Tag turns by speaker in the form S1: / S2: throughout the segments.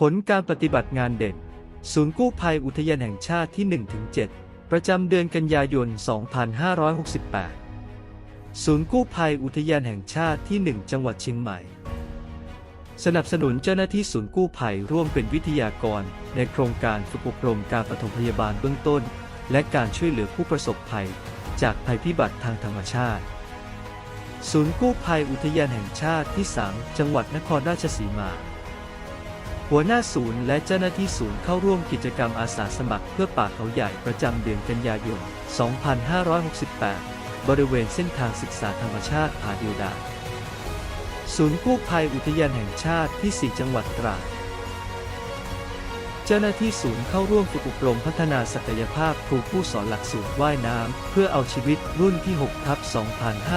S1: ผลการปฏิบัติงานเด่น ศูนย์กู้ภัยอุทยานแห่งชาติที่ 1-7 ประจำเดือนกันยายน 2568 ศูนย์กู้ภัยอุทยานแห่งชาติที่ 1 จังหวัดเชียงใหม่ สนับสนุนเจ้าหน้าที่ศูนย์กู้ภัยร่วมเป็นวิทยากร ในโครงการฝึกอบรมการปฐมพยาบาลเบื้องต้น และการช่วยเหลือผู้ประสบภัย จากภัยพิบัติทางธรรมชาติ ศูนย์กู้ภัยอุทยานแห่งชาติที่ 3 จังหวัดนครราชสีมา หัวหน้าศูนย์และเจ้าหน้าที่ศูนย์เข้าร่วมกิจกรรมอาสาสมัครเพื่อป่าเขาใหญ่ประจำเดือนกันยายน 2568 บริเวณเส้นทางศึกษาธรรมชาติผาดียวดา ศูนย์กู้ภัยอุทยานแห่งชาติที่ 4 จังหวัดตราด เจ้าหน้าที่ศูนย์เข้าร่วมฝึกอบรมพัฒนาศักยภาพครูผู้สอนหลักสูตรว่ายน้ำ เพื่อเอาชีวิตรุ่นที่6ทับ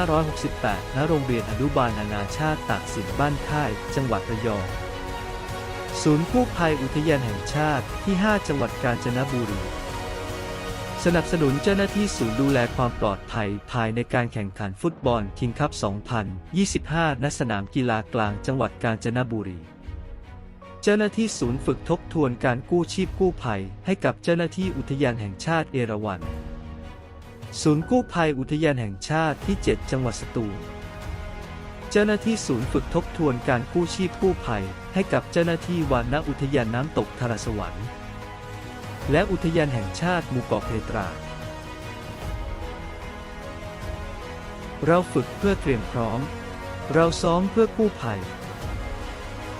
S1: 2568 ณ โรงเรียนอนุบาลนานาชาติตากสินบ้านค่าย จังหวัดระยอง ศูนย์กู้ภัยอุทยานแห่งชาติที่ 5 จังหวัดกาญจนบุรี สนับสนุนเจ้าหน้าที่ศูนย์ดูแลความปลอดภัยภายในการแข่งขันฟุตบอลคิงคัพ 2025 ณ สนามกีฬากลางจังหวัดกาญจนบุรี เจ้าหน้าที่ศูนย์ฝึกทบทวนการกู้ชีพกู้ภัยให้กับเจ้าหน้าที่อุทยานแห่งชาติเอราวัณ ศูนย์กู้ภัยอุทยานแห่งชาติที่ 7 จังหวัดสตูล เจ้าหน้าที่ศูนย์ฝึกทบทวนการกู้ชีพกู้ภัย ให้กับเจ้าหน้าที่วานาอุทยานน้ำตกทารสวรรค์ และอุทยานแห่งชาติหมู่เกาะเพตรา เราฝึกเพื่อเตรียมพร้อม เราซ้อมเพื่อกู้ภัย